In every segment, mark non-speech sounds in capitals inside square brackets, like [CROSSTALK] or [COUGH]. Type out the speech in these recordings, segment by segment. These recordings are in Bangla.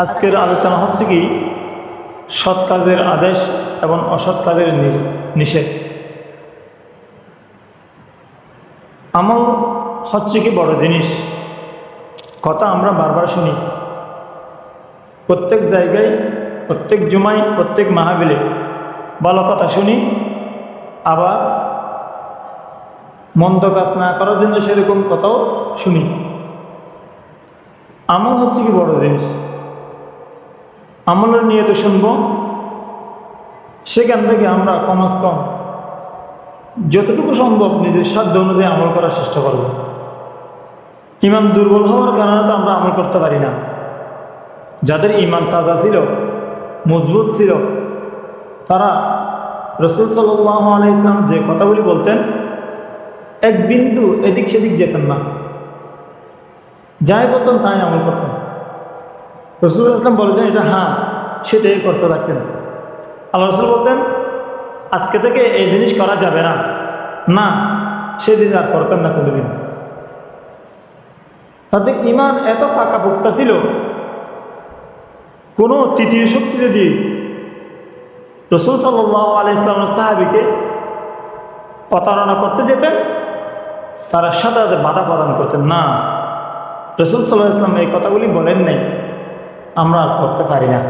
আজকের আলোচনা হচ্ছে কি? সৎ কাজের আদেশ এবং অসৎ কাজের নিষেধ। আমল হচ্ছে কি বড় জিনিস। কথা আমরা বারবার শুনি। প্রত্যেক জায়গায়, প্রত্যেক জুমায়, প্রত্যেক মাহাবিলে ভালো কথা শুনি, আবার মন্দ কাজ না করার জন্য সেরকম কথাও শুনি। আমল হচ্ছে কি বড় জিনিস। আমলের নিয়ে তো শুনব। সেখান থেকে আমরা কমাস কম যতটুকু সম্ভব নিজের সাধ্য অনুযায়ী আমল করার চেষ্টা করব। ইমান দুর্বল হওয়ার কারণে তো আমরা আমল করতে পারি না। যাদের ইমান তাজা ছিল, মজবুত ছিল, তারা রসুল আলাই ইসলাম যে কথাগুলি বলতেন, এক বিন্দু এদিক সেদিক যেতেন না। যাই বলতেন তাই আমল করতেন। রসুল ইসলাম বলেছেন এটা হ্যাঁ সেটাই করতে থাকতেন আল্লাহ রসুল বলতেন, আজকে থেকে এই জিনিস করা যাবে না। না সে জিনিস আর করতেন না কোনোদিন। তাদের ইমান এত ফাঁকা পোক্তা ছিল, কোনো তৃতীয় শক্তি যদি রসুল সাল্লাহ আলি ইসলামের সাহাবিকে প্রতারণা করতে যেতেন, তারা সাথে বাধা প্রদান করতেন। না, রসুল সাল্লাহ ইসলাম এই কথাগুলি বলেন নাই। আমরা আর করতে পারি না।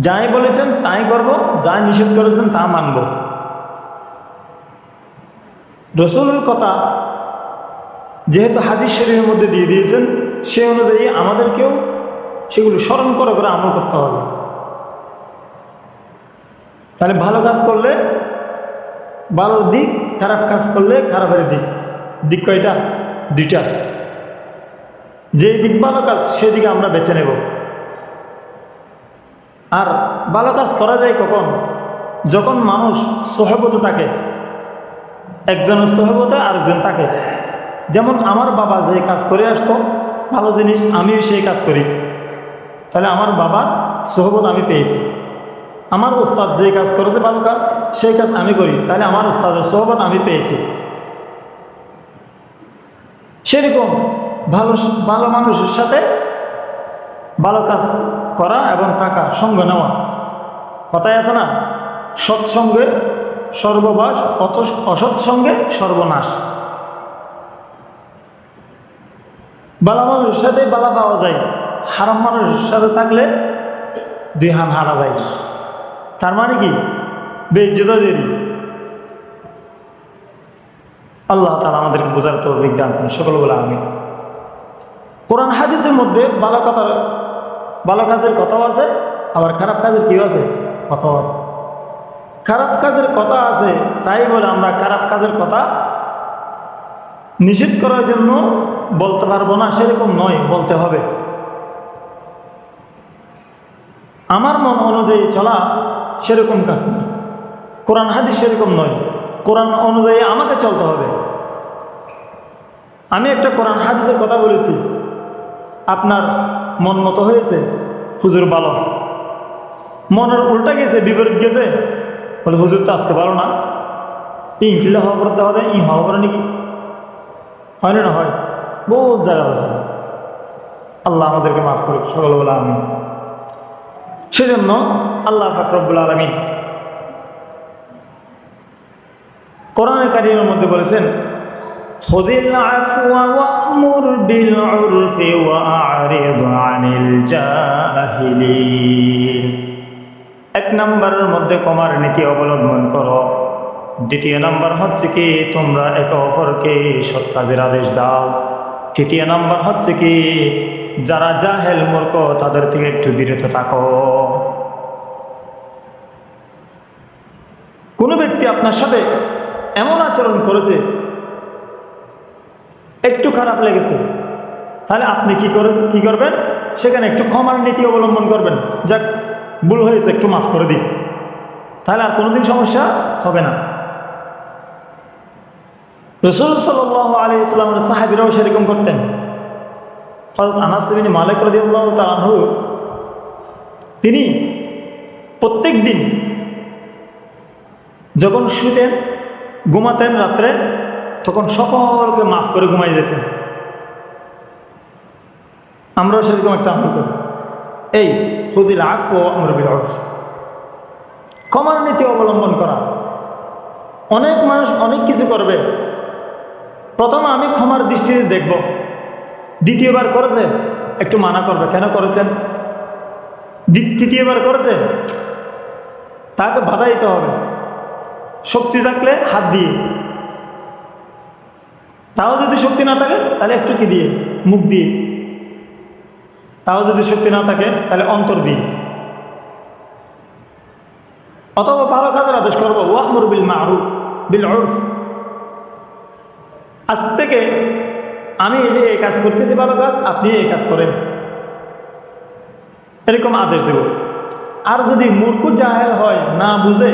যাই বলেছেন, তাই করব যাই নিষেধ করেছেন, তা মানব। রসুলের কথা যেহেতু হাদিস শরীরের মধ্যে দিয়ে দিয়েছেন, সে অনুযায়ী আমাদেরকেও সেগুলো স্মরণ করে করে আমল করতে হবে। তাহলে ভালো কাজ করলে ভালো দিক, খারাপ কাজ করলে খারাপের দিক। দিক কয়টা? দুইটা। যেই দিক ভালো কাজ, সেদিকে আমরা বেছে নেব। আর ভালো কাজ করা যায় কখন? যখন মানুষ সহবত থাকে। একজনের সহবতে, আরেকজন থাকে। যেমন আমার বাবা যে কাজ করে আসতো, ভালো জিনিস, আমিও সেই কাজ করি। তাহলে আমার বাবার সহবত আমি পেয়েছি। আমার উস্তাদ যে কাজ করেছে ভালো কাজ, সেই কাজ আমি করি। তাহলে আমার উস্তাদের সহবত আমি পেয়েছি। সেরকম ভালো ভালো মানুষের সাথে ভালো কাজ করা এবং থাকা সঙ্গ নেওয়া। কথায় আছে না? সৎসঙ্গে সর্ববাস অসৎসঙ্গে সর্বনাশ। বালা মানুষের সাথে বালা পাওয়া যায়। হারাম মানুষের সাথে থাকলে দুই হান হারা যায়। তার মানে কি? বেজ্জতা দেরি আল্লাহ তালা আমাদেরকে বোঝার তো বিজ্ঞান সকল বলে আমি কোরআন হাদিসের মধ্যে ভালো কথার, ভালো কাজের কথাও আছে, আবার খারাপ কাজের কেউ আছে? কথাও আছে। খারাপ কাজের কথা আছে, তাই বলে আমরা খারাপ কাজের কথা নিষেধ করার জন্য বলতে পারব না, সেরকম নয়, বলতে হবে। আমার মন অনুযায়ী চলা সেরকম কাজ নয়। কোরআন হাদিস সেরকম নয়। কোরআন অনুযায়ী আমাকে চলতে হবে। আমি একটা কোরআন হাদিসের কথা বলেছি। আপনার মন মতো হয়েছে? হুজুর ভালো। মনের উল্টা গেছে, বিপরীত গেছে। বলে, হুজুর তো আজকে ভালো না। ইং খিলে হওয়া করতে হবে ই হওয়া করে নাকি? হয় না হয়। বহুত জায়গা আছে। আল্লাহ আমাদেরকে মাফ করুক, সকল বলে আমি সেজন্য আল্লাহ ফাকরবুল আলমী কোরআন কারিমের মধ্যে বলেছেন خذ العفو وأمر بالعرف وأعرض عن الجاهلين এক নম্বরের মধ্যে কমার নীতি অবলম্বন করো দ্বিতীয় নম্বর হচ্ছে কি তোমরা একে অপরকে সৎ কাজের আদেশ দাও তৃতীয় নম্বর হচ্ছে কি যারা জাহেল মূর্খ তাদের থেকে একটু বিরত থাকো কোনো ব্যক্তি আপনার সাথে এমন আচরণ করেছে একটু খারাপ লেগেছে। তাহলে আপনি কি করে কি করবেন? সেখানে একটু ক্ষমার নীতি অবলম্বন করবেন। যাক, ভুল হয়েছে, একটু মাফ করে দিই তাহলে আর কোনোদিন সমস্যা হবে না। রসুল সাল আলী ইসলামের সাহাবিরাও সেরকম করতেন। হজরত আনাস বিন মালিক রদিউল্লাহ তালু তিনি প্রত্যেক দিন যখন শুতেন, ঘুমাতেন রাত্রে তখন সকলকে মাফ করে ঘুমাই যেতেন আমরাও সেরকম একটা আমল করি। এই খুদিল আফ ও আমরবিল অর্ফ ক্ষমার নীতি অবলম্বন করা। অনেক মানুষ অনেক কিছু করবে। প্রথমে আমি ক্ষমার দৃষ্টিতে দেখব। দ্বিতীয়বার করেছে, একটু মানা করবে। কেন করেছেন? তৃতীয়বার করেছে, তাকে বাধা দিতে হবে। শক্তি থাকলে হাত দিয়ে। তাও যদি শক্তি না থাকে, তাহলে একটু কি দিয়ে? মুখ দিয়ে। তাও যদি শক্তি না থাকে, তাহলে অন্তর দিয়ে। অথবা ভালো কাজের আদেশ করব, ওয়াহমুর বিল মারুফ, বিল উরফ। আজ থেকে আমি এই যে এই কাজ করতেছি ভালো কাজ, আপনি এই কাজ করেন। এরকম আদেশ দেব। আর যদি মূর্খ জাহেল হয়, না বুঝে,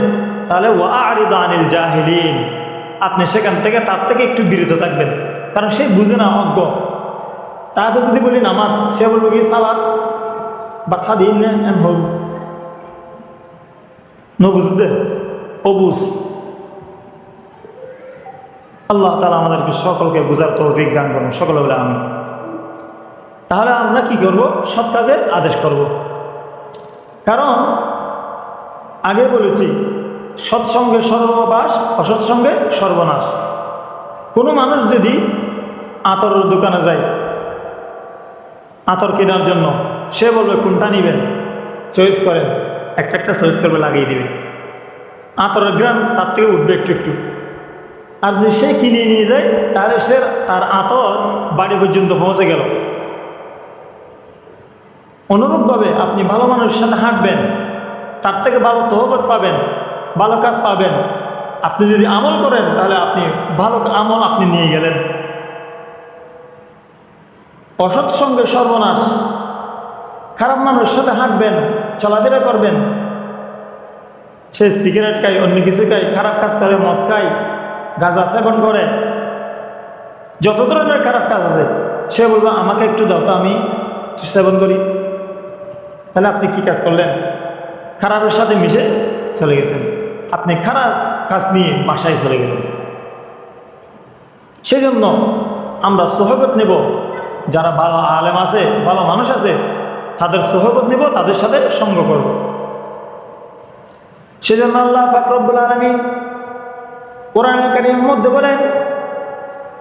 তাহলে ওয়া আরিদ আনিল জাহিলিন। আপনি সেখান থেকে তার থেকে একটু বিরত থাকবেন। কারণ সে বুঝে না অজ্ঞ। তাকে যদি বলি নামাজ, সে বলবে কি সালাদ বা এম হোক। নবুঝতে অবুজ। আল্লাহ তালা আমাদেরকে সকলকে বোঝার তো বিজ্ঞান করুন। সকলে বলে আমি তাহলে আমরা কি করব? সৎ কাজের আদেশ করব। কারণ আগে বলেছি সৎসঙ্গে সর্ববাস, অসৎসঙ্গে সর্বনাশ। কোনো মানুষ যদি আতরের দোকানে যায়, আতর কেনার জন্য, সে বলবে, কোনটা নেবেন? চয়েস করেন একটা একটা চয়েস করবে, লাগিয়ে দিবে। আতরের গ্রাম তার থেকে উঠবে একটু একটু। আর যদি সে কিনে নিয়ে যায়, তাহলে সে তার আতর বাড়ি পর্যন্ত পৌঁছে গেল। অনুরূপভাবে আপনি ভালো মানুষের সাথে হাঁটবেন, তার থেকে ভালো সহবত পাবেন। ভালো কাজ পাবেন। আপনি যদি আমল করেন, তাহলে আপনি ভালো আমল আপনি নিয়ে গেলেন। অসৎ সঙ্গে সর্বনাশ। খারাপ মানুষের সাথে হাঁটবেন, চলাফেরা করবেন। সে সিগারেট খায়, অন্য কিছু খায়, খারাপ কাজ করে, মদ খায়, গাঁজা সেবন করে। যত ধরনের খারাপ কাজ আছে, সে বলবে, আমাকে একটু দাও তো, আমি সেবন করি। তাহলে আপনি কি কাজ করলেন? খারাপের সাথে মিশে চলে গেছেন। আপনি খারাপ কাজ নিয়ে বাসায় চলে গেলেন সেজন্য আমরা সোহবত নেব যারা ভালো আলেম আছে ভালো মানুষ আছে তাদের সোহবত নেব তাদের সাথে সঙ্গ করব সেজন্য আল্লাহ ফাকরবুল আলমী কোরআন কারিমের মধ্যে বলেন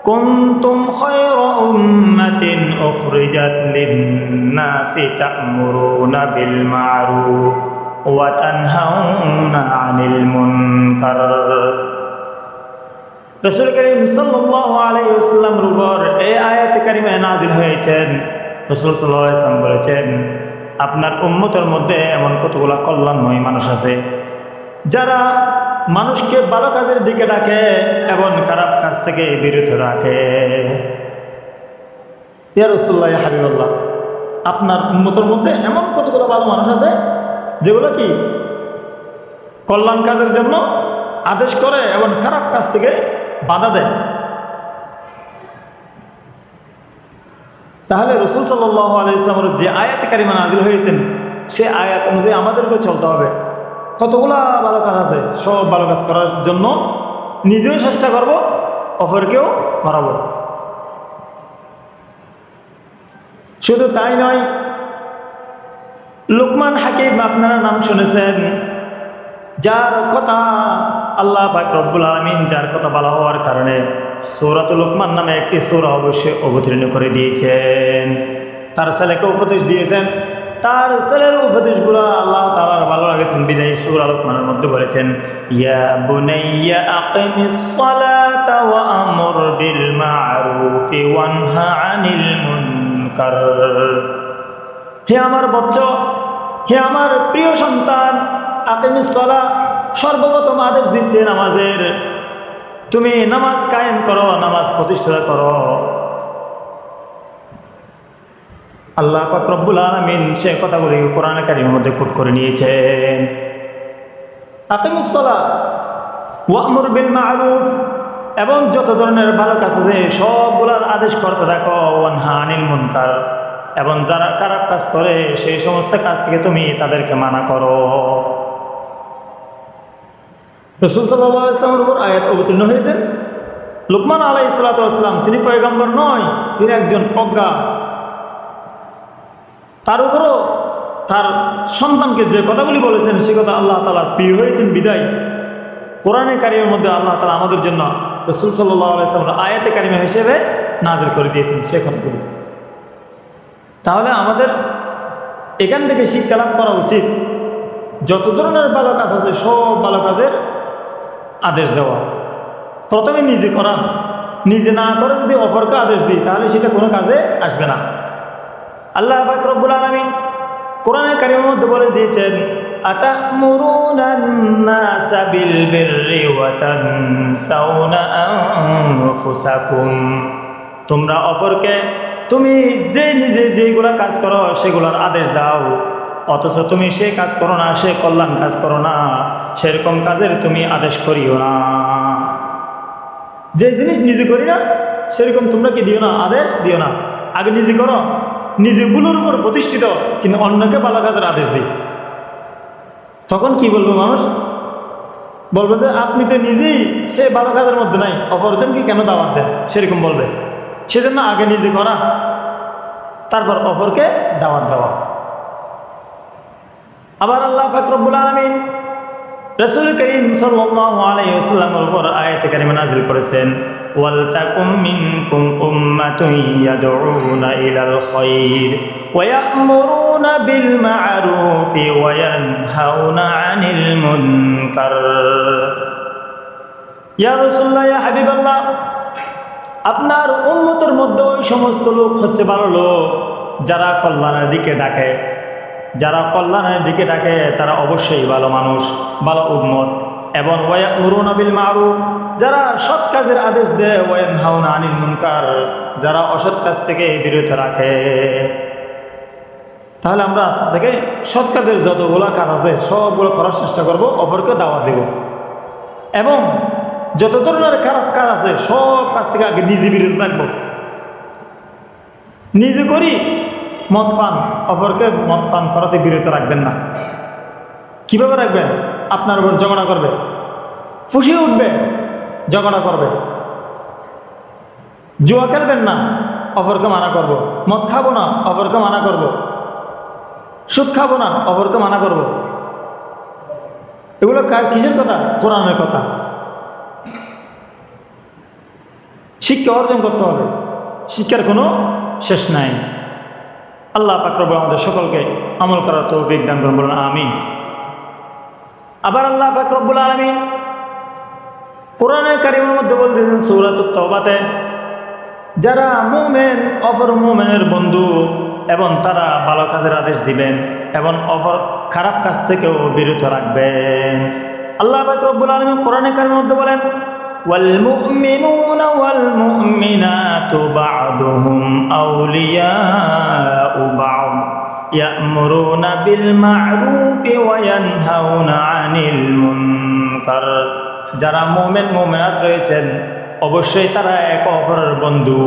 كنتم خير أمة أخرجت للناس تأمرون بالمعروف وتنهون عن المنكر রসুল করিম সাল্লাহ আলাইসাল্লামের উপর এই আয়াতে কারিমে নাজিল হয়েছেন রসুল সাল্লাহ ইসলাম বলেছেন আপনার উম্মতের মধ্যে এমন কতগুলা কল্যাণময় মানুষ আছে যারা মানুষকে ভালো কাজের দিকে ডাকে এবং খারাপ কাজ থেকে বিরত রাখে ইয়া রসুল্লাহ হাবিবুল্লাহ আপনার উন্মতর মধ্যে এমন কতগুলো ভালো মানুষ আছে যেগুলো কি? কল্যাণ কাজের জন্য আদেশ করে এবং খারাপ কাজ থেকে বাধা দেয়। তাহলে রসুল সাল্লাহ আলাইসলামের যে আয়াত কারিমা নাজিল হয়েছেন সে আয়াত অনুযায়ী আমাদেরকে চলতে হবে। কতগুলা ভালো কাজ আছে, সব ভালো কাজ করার জন্য নিজেও চেষ্টা করব, অপরকেও করাবো। শুধু তাই নয় লুকমান হাকিম আপনারা নাম শুনেছেন। যার কথা আল্লাহ পাক রব্বুল আলমিন, যার কথা বলা হওয়ার কারণে সৌরাত লুকমান নামে একটি সৌরা অবশ্যই অবতীর্ণ করে দিয়েছেন। তার ছেলেকে উপদেশ দিয়েছেন। তার ছেলের উপদেশগুলো আল্লাহ তাআলার ভালো লাগেছেন। বিদায়ী সূরা লুকমানের মধ্যে বলেছেন, ইয়া বুনাইয়া হে আমার বচ্চ, হে আমার প্রিয় সন্তান, আকিমিস সালা সর্বপ্রথম আদেশ দিচ্ছে নামাজের। তুমি নামাজ কায়েম করো, নামাজ প্রতিষ্ঠা করো। আল্লাহ রব্বুল আলামিন সে কথাগুলি কোরআন কারিমের মধ্যে কোট করে নিয়েছেন। আকিমুস সালাহ, ওয়ামুর বিল মারুফ, এবং যত ধরনের ভালো কাজ আছে, সবগুলোর আদেশ করতে থাকো, ওয়ানহা আনিল মুনকার। এবং যারা খারাপ কাজ করে, সেই সমস্ত কাজ থেকে তুমি তাদেরকে মানা করো। রসুল সাল্লাহ ইসলামের উপর আয়াত অবতীর্ণ হয়েছেন লুকমান আলাই ইসলাতাম তিনি পয়গম্বর নয়, তিনি একজন প্রজ্ঞা তার উপরও তার সন্তানকে যে কথাগুলি বলেছেন, সে কথা আল্লাহ তালার প্রিয় হয়েছেন, বিদায়। কোরআনে কারিমের মধ্যে আল্লাহ তালা আমাদের জন্য রসুল সাল্লাহ আলাইসাল্লাম আয়াতে কারিমা হিসেবে নাজির করে দিয়েছেন, সে কথাগুলি। তাহলে আমাদের এখান থেকে শিক্ষা লাভ করা উচিত যত ধরনের ভালো কাজ আছে সব ভালো কাজের আদেশ দেওয়া প্রথমে নিজে করা নিজে না করে যদি অপরকে আদেশ দিই তাহলে সেটা কোনো কাজে আসবে না আল্লাহ বাকরবুল আলমিন কোরআনে কারিমের মধ্যে বলে দিয়েছেন أتأمرون الناس بالبر وتنسون أنفسكم তোমরা অপরকে তুমি যে নিজে যেগুলা কাজ করো, সেগুলোর আদেশ দাও। অথচ তুমি সে কাজ করো না, সে কল্যাণ কাজ করো না, সেরকম কাজের তুমি আদেশ করিও না। যে জিনিস নিজে করি না, সেরকম তোমরা কি দিও না? আদেশ দিও না। আগে নিজে করো, নিজে ভুলের উপর প্রতিষ্ঠিত, কিন্তু অন্যকে ভালো কাজের আদেশ দিই। তখন কি বলব মানুষ? বলবে যে, আপনি তো নিজেই সে ভালো কাজের মধ্যে নাই, অপরজনকে কেন দাওয়াত দেন? সেরকম বলবে। সেজন্য আগে নিজে করা, তারপর অপরকে দাওয়াত দেওয়া। আবার আল্লাহ ফাকরবুল আলমিন রসুল করিম সাল্লাল্লাহু আলাইহি ওয়াসাল্লামের উপর আয়াতে কারিমা নাযিল করেছেন ওয়ালতাকুম মিনকুম উম্মাতুন ইয়াদউনা ইলাল খায়র ওয়া ইয়া'মুরুনা বিল মা'রুফি, ওয়া ইয়ানহাউনা আনিল মুনকার। ইয়া রাসূলুল্লাহ, ইয়া আপনার উম্মতের মধ্যে ওই সমস্ত লোক হচ্ছে ভালো লোক, যারা কল্যাণের দিকে ডাকে। যারা কল্যাণের দিকে ডাকে, তারা অবশ্যই ভালো মানুষ, ভালো উম্মত। এবং ওয়াকুরুন আবিল মারু যারা সৎ কাজের আদেশ দেয় ওয়ান হাউনা আনিল মুনকার, যারা অসৎ কাজ থেকে বিরত রাখে। তাহলে আমরা আজ থেকে সৎ কাজের যতগুলো কাজ আছে, সবগুলো করার চেষ্টা করব, অপরকে দাওয়া দেব। এবং যত ধরনের খারাপ কাজ আছে, সব কাজ থেকে আগে নিজে বিরত থাকব। নিজে করি, মদ পান। অপরকে মদ পান করাতে বিরত রাখবেন না। কীভাবে রাখবেন? আপনার উপর ঝগড়া করবে। ফুসিয়ে উঠবে, ঝগড়া করবে। জুয়া খেলবেন না, অপরকে মানা করব। মদ খাব না, অপরকে মানা করব। সুদ খাব না, অপরকে মানা করব। এগুলো কিসের কথা? কোরআনের কথা। শিক্ষা অর্জন করতে হবে। শিক্ষার কোনো শেষ নাই। আল্লাহ পাকরব আমাদের সকলকে আমল করার তো বিজ্ঞান করুন, বলুন আমি আবার আল্লাহ পাকরবুল আলমী কোরআনের কারিমের মধ্যে বলতেছেন সৌরাত তবাতে যারা মুমেন, অপর মুমেনের বন্ধু এবং তারা ভালো কাজের আদেশ দিবেন এবং অপর খারাপ কাজ থেকেও বিরত রাখবেন। আল্লাহ পাকরবুল আলমী কোরআনের কারিমের মধ্যে বলেন والمؤمنون والمؤمنات بعضهم أولياء بعض يأمرون بالمعروف وينهون عن المنكر যারা মোমেন মোমেনাত রয়েছেন অবশ্যই তারা এক অপরের বন্ধু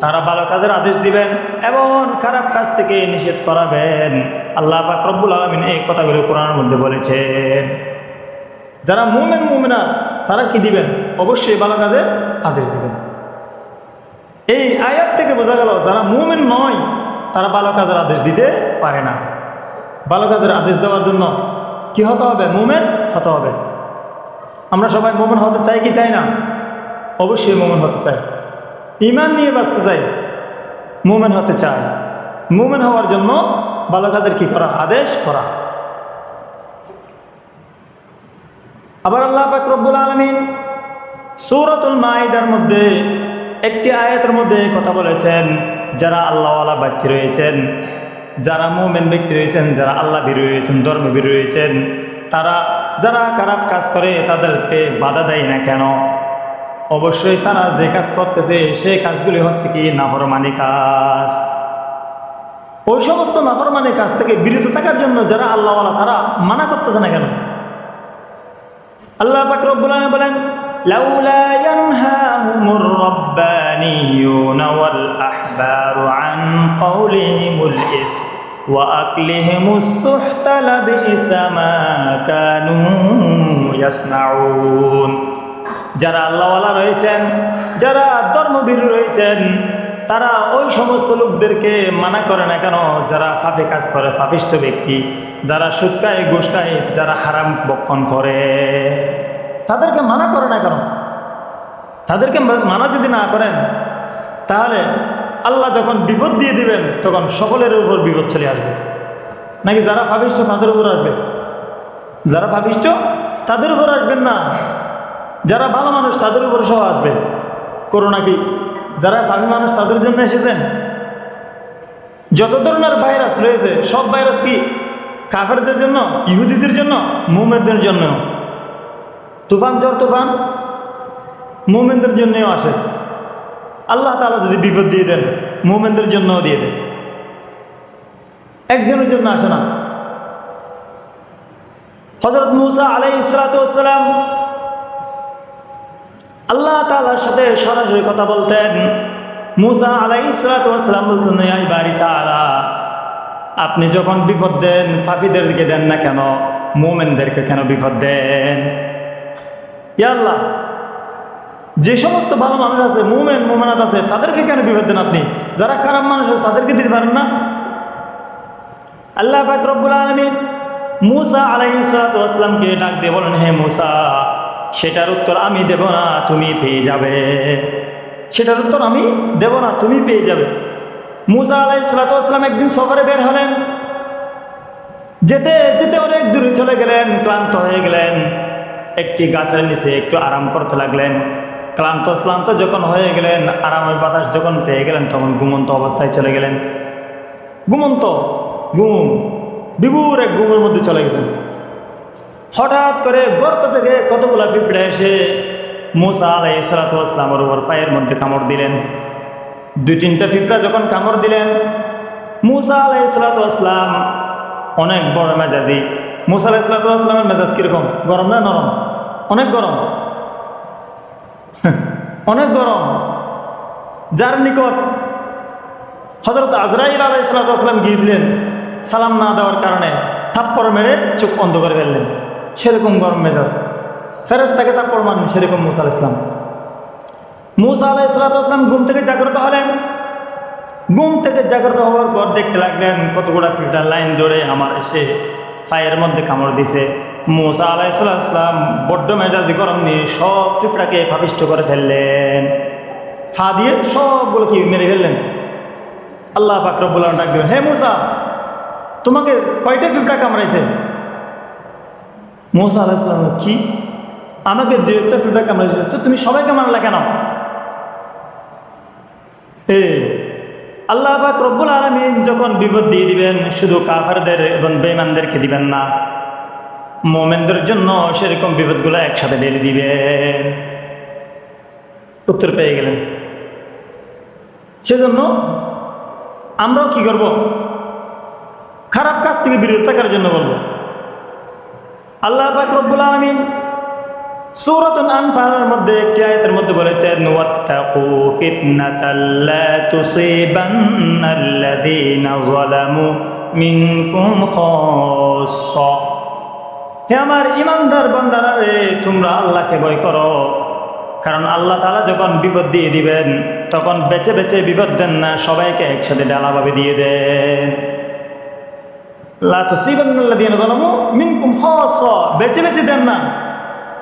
তারা ভালো কাজের আদেশ দিবেন এবং খারাপ কাজ থেকে নিষেধ করাবেন আল্লাহ পাক রব্বুল আলমিন এই কথাগুলো কোরআনের মধ্যে বলেছেন যারা মোমেন মোমেনা তারা কি দিবেন? অবশ্যই ভালো কাজের আদেশ দিবেন। এই আয়াত থেকে বোঝা গেল, যারা মোমেন নয়, তারা ভালো কাজের আদেশ দিতে পারে না। ভালো কাজের আদেশ দেওয়ার জন্য কি হতে হবে? মোমেন হতে হবে। আমরা সবাই মোমেন হতে চাই কি চাই না? অবশ্যই মোমেন হতে চাই। ইমান নিয়ে বাঁচতে চাই, মোমেন হতে চাই। মোমেন হওয়ার জন্য ভালো কাজের কি করা? আদেশ করা। আবার আল্লাহ পাক রব্বুল আলমিন সৌরতুল মাইদার মধ্যে একটি আয়াতের মধ্যে কথা বলেছেন, যারা আল্লাহওয়ালা ব্যক্তি রয়েছেন, যারা মোমেন ব্যক্তি রয়েছেন, যারা আল্লাহ বীর রয়েছেন, ধর্ম ধর্মবীর রয়েছেন, তারা যারা খারাপ কাজ করে তাদেরকে বাধা দেয় না কেন? অবশ্যই তারা যে কাজ করতেছে, সেই কাজগুলি হচ্ছে কি নাফরমানি কাজ। ওই সমস্ত নাফরমানি কাজ থেকে বিরত থাকার জন্য যারা আল্লাহওয়ালা, তারা মানা করতেছে না কেন? আল্লাহ পাক রব্বুল আলামিন বলেন, লাউলা ইয়ানহাহুমুর রাব্বানিয়ুনা ওয়াল আহবারু আন কওলিহিমুল ইস, ওয়া আকলিহিমুস সুহতা লাবিসা মা কানু ইয়াসনাউন. যারা আল্লাহওয়ালা রয়েছেন, যারা ধর্মবীর রয়েছেন তারা ওই সমস্ত লোকদেরকে মানা করে না কেন? যারা ফাঁপে কাজ করে, পাপিষ্ট ব্যক্তি, যারা সুৎকায় গোষ্কায় যারা হারাম বক্ষণ করে। তাদেরকে মানা করে না কেন? তাদেরকে মানা যদি না করেন, তাহলে আল্লাহ যখন বিপদ দিয়ে দিবেন, তখন সকলের উপর বিপদ চলে আসবে। নাকি যারা ভাবিষ্ট তাদের উপর আসবে? যারা ভাবিষ্ট তাদের উপর আসবেন না। যারা ভালো মানুষ, তাদের উপর সহ আসবে। করোনা কি যারা ভাবি মানুষ, তাদের জন্য এসেছেন। যত ধরনের ভাইরাস রয়েছে, সব ভাইরাস কি কাফেরদের জন্য, ইহুদিদের জন্য, মুমেনদের জন্য? তুফান জ্বর তুফান মুমেনদের জন্যও আসে। আল্লাহ তালা যদি বিপদ দিয়ে দেন, মুমেনদের জন্যও দিয়ে দেন। একজনের জন্য আসে না। হজরত মুসা আলাই ইসলাতাম আল্লাহ তালার সাথে সরাসরি কথা বলতেন। মুসা আলাই ইসলাতাম বলতেন এই বাড়ি তালা আপনি যখন বিপদ দেন ফাফিদেরকে দেন না কেন? মোমেনদেরকে কেন বিপদ দেন? ইয়া আল্লাহ, যে সমস্ত ভালো মানুষ আছে, মুমেন, মুমেনাত আছে, তাদেরকে কেন বিপদ দেন আপনি? যারা খারাপ মানুষ আছে, তাদেরকে দিতে পারেন না? আল্লাহ পাক রব্বুল আলমিন মুসা আলাইসালামকে ডাক দিয়ে বলেন, হে মুসা সেটার উত্তর আমি দেব না, তুমি পেয়ে যাবে। সেটার উত্তর আমি দেব না, তুমি পেয়ে যাবে। মুসা আলাইসালাম একদিন সফরে বের হলেন। যেতে যেতে অনেক দূরে চলে গেলেন, ক্লান্ত হয়ে গেলেন। একটি গাছের নিচে একটু আরাম করতে লাগলেন। ক্লান্ত, শ্লান্ত যখন হয়ে গেলেন, আরামের বাতাস যখন পেয়ে গেলেন, তখন ঘুমন্ত অবস্থায় চলে গেলেন। ঘুমন্ত, ঘুম বিভুর এক ঘুমের মধ্যে চলে গেছেন। হঠাৎ করে গর্ত থেকে কতগুলা পিঁপড়ে এসে মুসা আলাই সালাতামের উপর পায়ের মধ্যে কামড় দিলেন। দুই তিনটা পিঁপড়া যখন কামড় দিলেন, মুসা আলাই সালাতাম অনেক বড় মেজাজি। মুসা আলাই সালাতামের মেজাজ কীরকম? গরম না নরম? অনেক গরম। [LAUGHS] অনেক গরম। যার নিকট হজরত আজরাইল আলাই সালাতাম গিয়েছিলেন, সালাম না দেওয়ার কারণে থাপ্পড় মেরে চোখ বন্ধ করে ফেললেন। সেরকম গরম মেজাজ ফেরজ তাকে থাপ্পড় মানেন সেরকম মুসা ইসলাম মুসা আলাই সালাতাম ঘুম থেকে জাগ্রত হলেন। ঘুম থেকে জাগ্রত হওয়ার পর দেখতে লাগলেন কতগুলো ফিল্টার লাইন ধরে আমার এসে ফায়ের মধ্যে কামড় দিছে। মুসা আলাইসাল্লাম বড্ড মেজাজি গরম নিয়ে সব পিঁপড়াকে ফাপিষ্ট করে ফেললেন। ফা দিয়ে সবগুলো কি মেরে ফেললেন। আল্লাহ ফাকরবুল্লাহ ডাক দেবেন হে মুসা, তোমাকে কয়টা পিঁপড়া কামড়াইছে? মুসা আলাইসাল্লাম কি? আমাকে একটা পিঁপড়া কামড়াইছে তো তুমি সবাইকে মানলা কেন? এ, আল্লাহ পাক রব্বুল আলমিন যখন বিপদ দিয়ে দিবেন, শুধু কাফারদের এবং বেমানদেরকে দিবেন না, মোমেনদের জন্য সেরকম বিপদগুলো একসাথে ঢেলে দিবেন। উত্তর পেয়ে গেলেন। সেজন্য আমরাও কি করব? খারাপ কাজ থেকে বিরত থাকার জন্য বলব। আল্লাহ রব্বুল আলমিন মধ্যে একটি মধ্যে হে আমার ইমানদার বান্দারা রে, তোমরা আল্লাহকে ভয় করো। কারণ আল্লাহ তালা যখন বিপদ দিয়ে দিবেন, তখন বেছে বেছে বিপদ দেন না, সবাইকে একসাথে ডালাভাবে দিয়ে দেন। বেছে বেছে দেন না।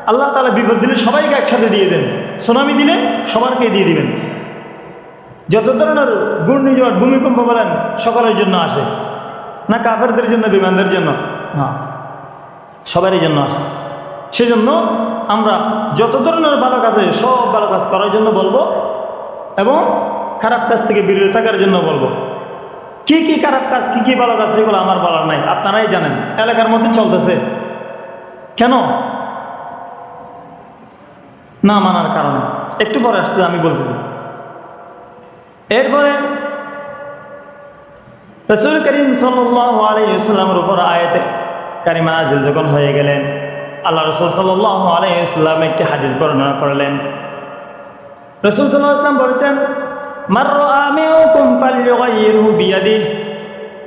আল্লাহ তালা বিপদ দিলে সবাইকে একসাথে দিয়ে দেন। সুনামি দিলে সবারকে দিয়ে দিবেন। যত ধরনের ঘূর্ণিঝড়, ভূমিকম্প বলেন, সকলের জন্য আসে। না কাফেরদের জন্য বিমানদের জন্য? হ্যাঁ সবারই জন্য আসে। সেজন্য আমরা যত ধরনের ভালো কাজ সব ভালো কাজ করার জন্য বলব এবং খারাপ কাজ থেকে বিরত থাকার জন্য বলব। কি কি খারাপ কাজ, কি কি ভালো কাজ, সেগুলো আমার বলার নাই। আপনারাই জানেন, এলাকার মধ্যে চলতেছে। কেন? না মানার কারণে। একটু পরে আসতে আমি বলতেছি। এরপরে রসুল করিম সাল্লামের উপর আয়তে কারিমা নাজিল যখন হয়ে গেলেন, আল্লাহ রসুল সাল্লাহ আলাইসাল্লাম একটি হাদিস বর্ণনা করলেন। রসুল সাল্লাহ ইসলাম বলেছেন মার আমিউকুম ফালিয়ুগাইয়িরহু বিয়াদিহি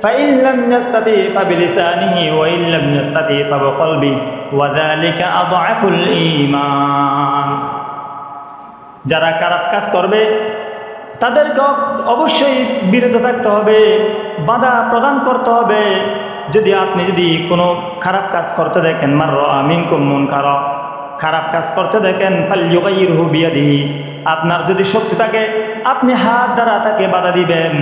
فإن لم يستطع فبلسانه وإن لم يستطع فبقلبه وذلك أضعف الإيمان যারা খারাপ কাজ করবে তাদেরকে অ- অবশ্যই বিরত থাকতে হবে বাধা প্রদান করতে হবে যদি আপনি যদি কোনো খারাপ কাজ করতে দেখেন মার আমিন কুমন খারাপ খারাপ কাজ করতে দেখেন ফাল্যুগাইর হুবিয়াদিহি আপনার যদি শক্তি থাকে আপনি হাত দ্বারা তাকে বাধা দিবেন।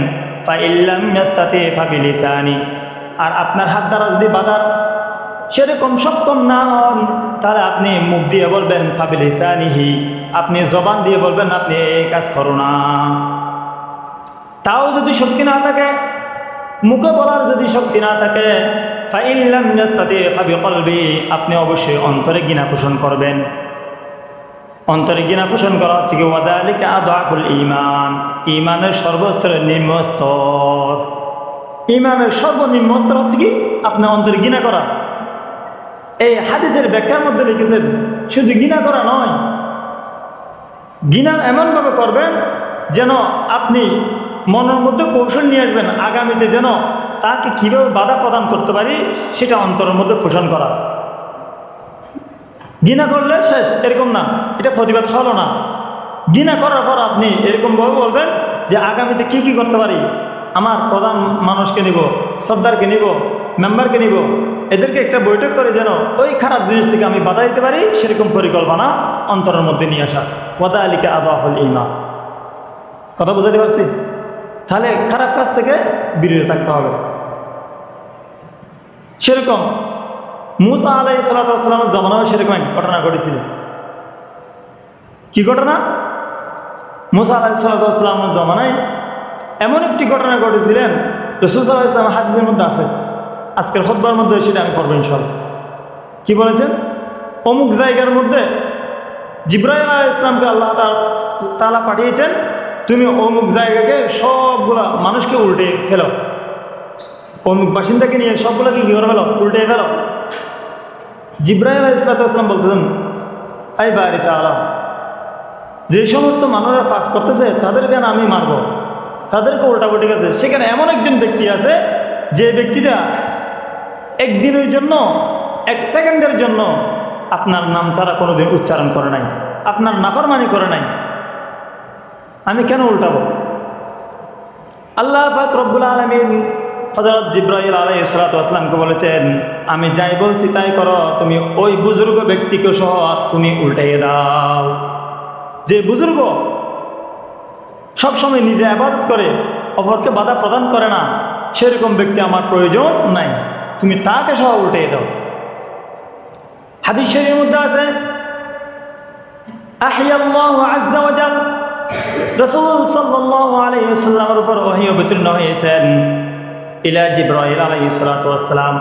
আর আপনার হাত দ্বারা যদি বাধার সেরকম সক্ষম না হন, তাহলে আপনি মুখ দিয়ে বলবেন ফাবিলিসানিহি। আপনি জবান দিয়ে বলবেন, আপনি এই কাজ করো না। তাও যদি শক্তি না থাকে, মুখে বলার যদি শক্তি না থাকে, ফাইল্লাম ফাবি কলবি আপনি অবশ্যই অন্তরে গিনা পোষণ করবেন। অন্তরে গিনা পোষণ করা হচ্ছে কি, ওয়াদালিকা আদাফুল ইমান ইমানের সর্বস্তরের নিম্ন স্তর ইমানের সর্বনিম্ন স্তর হচ্ছে কি, আপনি অন্তরে গিনা করা। এই হাদিসের ব্যাখ্যার মধ্যে লিখেছেন শুধু গিনা করা নয়, গিনা এমনভাবে করবেন যেন আপনি মনের মধ্যে কৌশল নিয়ে আসবেন, আগামীতে যেন তাকে কীভাবে বাধা প্রদান করতে পারি, সেটা অন্তরের মধ্যে পোষণ করা। গিনা করলে শেষ, এরকম না। এটা প্রতিবাদ হলো না। গিনা করার পর আপনি এরকমভাবে বলবেন যে, আগামীতে কি কি করতে পারি? আমার প্রধান মানুষকে নিব, সর্দারকে নিব, মেম্বারকে নিব। এদেরকে একটা বৈঠক করে যেন ওই খারাপ জিনিস থেকে আমি বাধা দিতে পারি, সেরকম পরিকল্পনা অন্তরের মধ্যে নিয়ে আসা ওদা আলীকে আদাফল ইমা কথা বুঝাতে পারছি? তাহলে খারাপ কাজ থেকে বিরত থাকতে হবে। সেরকম। মুসা আলাই সালাতামের জমানাও সেরকম এক ঘটনা ঘটেছিল। কি ঘটনা? মুসা আলাই সালাতামের জমানায় এমন একটি ঘটনা ঘটেছিলেন, রসুল সাল্লাহ ইসলাম হাদিসের মধ্যে আছে। আজকের খোদবার মধ্যে সেটা আমি করব ইনশাল কি বলেছেন? অমুক জায়গার মধ্যে জিব্রাহিম আলাহ ইসলামকে আল্লাহ তাআলা পাঠিয়েছেন, তুমি অমুক জায়গাকে সবগুলা মানুষকে উল্টে ফেলো। অমুক বাসিন্দাকে নিয়ে সবগুলোকে কী করে ফেলো? উল্টে ফেলো। জিব্রাহিম ইসলাতাম বলতেছেন, আই বাড়ি তালা যে সমস্ত মানুষরা পাপ করতেছে তাদের জ্ঞান আমি মারব? তাদেরকে উল্টাপাল্টি গেছে সেখানে এমন একজন ব্যক্তি আছে, যে ব্যক্তিটা একদিনের জন্য, এক সেকেন্ডের জন্য আপনার নাম ছাড়া কোনোদিন উচ্চারণ করে নাই, আপনার নাফরমানি করে নাই। আমি কেন উল্টাবো? আল্লাহ পাক রব্বুল আলমিন হজরত জিব্রাহিল আলাই আসলামকে বলেছেন, আমি যাই বলছি তাই করো, তুমি ওই বুজুর্গ ব্যক্তিকে সহ তুমি উল্টাইয়ে দাও। যে বুজুর্গ সবসময় নিজে আবাদত করে, অপরকে বাধা প্রদান করে না, সেরকম ব্যক্তি আমার প্রয়োজন নাই। তুমি তাকে সহ উল্টে দাও। হাদিস মধ্যে আছে রাসূল সাল্লাল্লাহু আলাইহি ওয়াসাল্লামের উপর ওহী অবতীর্ণ হয়েছেন। ইলা জিব্রাইল আলাইহিস সালাতু ওয়াস সালাম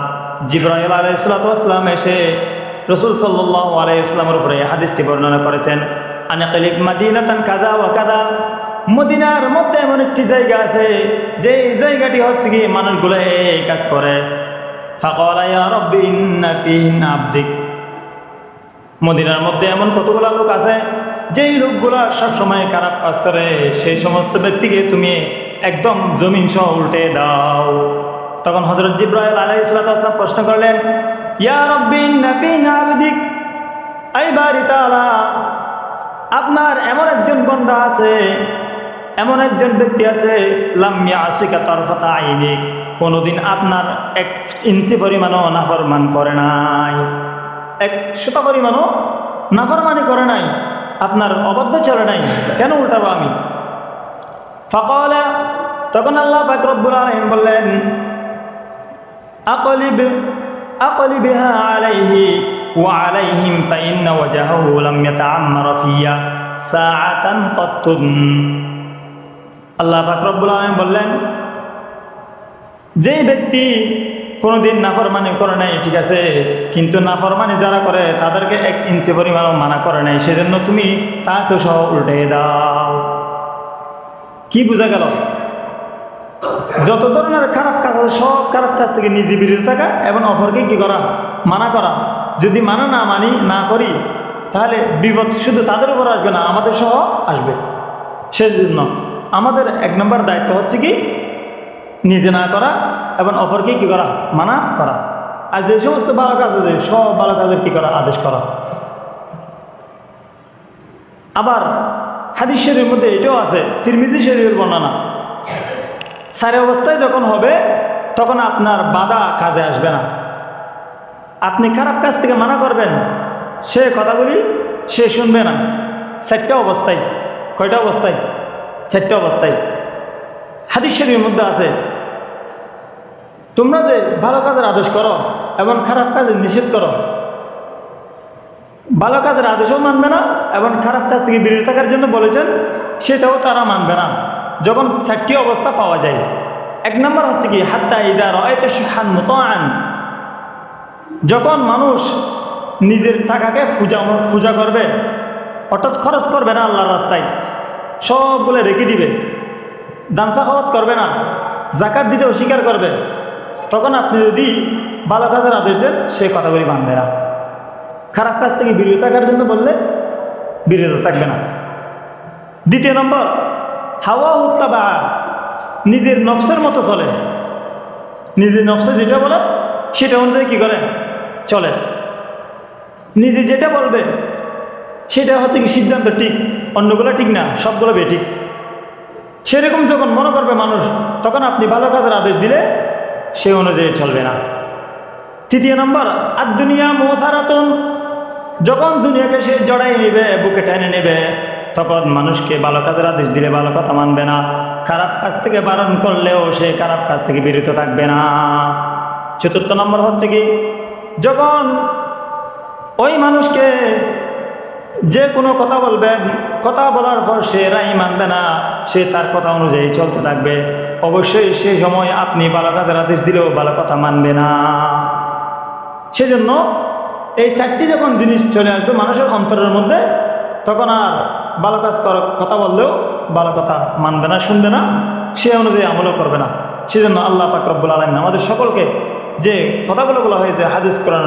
জিব্রাইল আলাইহিস সালাতু ওয়াস সালাম এসে রাসূল ওয়াসাল্লামের উপরে হাদিসটি বর্ণনা করেছেন আনাকালিব মাদিনাতান কাযা ওয়া কাযা। মদিনার মধ্যে এমন একটি জায়গা আছে যে জায়গাটি হচ্ছে কি মানুষগুলো এই কাজ করে। মদিনার মধ্যে এমন কতগুলো লোক আছে, যেই লোকগুলো সবসময় খারাপ কাজ করে, সেই সমস্ত ব্যক্তিকে তুমি একদম জমিন সহ উল্টে দাও। তখন হজরত জিব্রাহিল আলাই সালাম প্রশ্ন করলেন আপনার এমন একজন বন্ধা আছে, এমন একজন ব্যক্তি আছে লাম্মিয়া আশিকা তরফতা আইনি কোনোদিন আপনার এক ইঞ্চি পরিমাণও নাফরমান করে নাই। এক শত পরিমাণও নাফরমানি করে নাই, আপনার অবাধ্য চলে নাই, কেন উল্টাবো আমি? ফকলা, তখন আল্লাহ ফাকরবুল আলহিম বললেন, আকলিব, আকলিবিহা আলাইহি ওয়া আলাইহিম ফাইন্না ওয়াজাহু লাম আল্লাহ ফাকরবুল আলম বললেন, যেই ব্যক্তি কোনোদিন নাফরমানি করে নাই, ঠিক আছে, কিন্তু নাফরমানি যারা করে, তাদেরকে এক ইঞ্চি পরিমাণও মানা করে নাই, সেজন্য তুমি তাকে সহ উল্টে দাও। কি বোঝা গেল? যত ধরনের খারাপ কাজ আছে, সব খারাপ কাজ থেকে নিজে বিরত থাকা এবং অপরকে কি করা? মানা করা। যদি মানা না মানি, না করি, তাহলে বিপদ শুধু তাদের উপর আসবে না, আমাদের সহ আসবে। সেজন্য আমাদের এক নম্বর দায়িত্ব হচ্ছে কি? নিজে না করা এবং অপরকে কি করা? মানা করা। আর যে সমস্ত ভালো কাজ আছে, সব ভালো কাজের কি করা? আদেশ করা। আবার হাদিস শরীর মধ্যে এটাও আছে, তিরমিজি শরীরের বর্ণনা। সারে অবস্থায় যখন হবে, তখন আপনার বাধা কাজে আসবে না। আপনি খারাপ কাজ থেকে মানা করবেন, সে কথাগুলি সে শুনবে না। চারটা অবস্থায়, কয়টা অবস্থায়? চারটা অবস্থায়। হাদিস শরীরের মধ্যে আছে, তোমরা যে ভালো কাজের আদেশ করো এবং খারাপ কাজের নিষেধ করো ভালো কাজের আদেশও মানবে না এবং খারাপ কাজ থেকে বিরত থাকার জন্য বলেছেন, সেটাও তারা মানবে না। যখন চারটি অবস্থা পাওয়া যায়, এক নম্বর হচ্ছে কি, হাত্তা ইদার হয়তো সুহান মতান যখন মানুষ নিজের টাকাকে পূজা পূজা করবে, অর্থাৎ খরচ করবে না আল্লাহর রাস্তায়, সবগুলো রেখে দিবে। দানসা খাওয়াত করবে না জাকাত দিতে অস্বীকার করবে। তখন আপনি যদি ভালো কাজের আদেশ দেন সেই কথাগুলি মানবে না। খারাপ কাজ থেকে বিরত থাকার জন্য বললে বিরত থাকবে না। দ্বিতীয় নম্বর, হাওয়া হুত্তাবা নিজের নফসের মতো চলে। নিজের নফসে যেটা বলে, সেটা অনুযায়ী কী করে? চলে। নিজে যেটা বলবে, সেটা হচ্ছে কি সিদ্ধান্ত ঠিক, অন্যগুলো ঠিক না, সবগুলো বেঠিক। সেরকম যখন মনে করবে মানুষ, তখন আপনি ভালো কাজের আদেশ দিলে সে অনুযায়ী চলবে না। তৃতীয় নম্বর আর দুনিয়া মোথারাতন যখন দুনিয়াকে সে জড়াই নেবে, বুকে টেনে নেবে, তখন মানুষকে ভালো কাজের আদেশ দিলে ভালো কথা মানবে না। খারাপ কাজ থেকে বারণ করলেও সে খারাপ কাজ থেকে বিরত থাকবে না। চতুর্থ নম্বর হচ্ছে কি? যখন ওই মানুষকে যে কোনো কথা বলবেন, কথা বলার পর সে রাই মানবে না, সে তার কথা অনুযায়ী চলতে থাকবে। অবশ্যই সেই সময় আপনি ভালো কাজের আদেশ দিলেও ভালো কথা মানবে না। সেজন্য এই চারটি যখন জিনিস চলে আসবে মানুষের অন্তরের মধ্যে, তখন আর ভালো কাজ করার কথা বললেও ভালো কথা মানবে না, শুনবে না, সে অনুযায়ী আমলও করবে না। সেজন্য আল্লাহ পাক রব্বুল আলমিন আমাদের সকলকে যে কথাগুলো বলা হয়েছে হাদিস কোরআন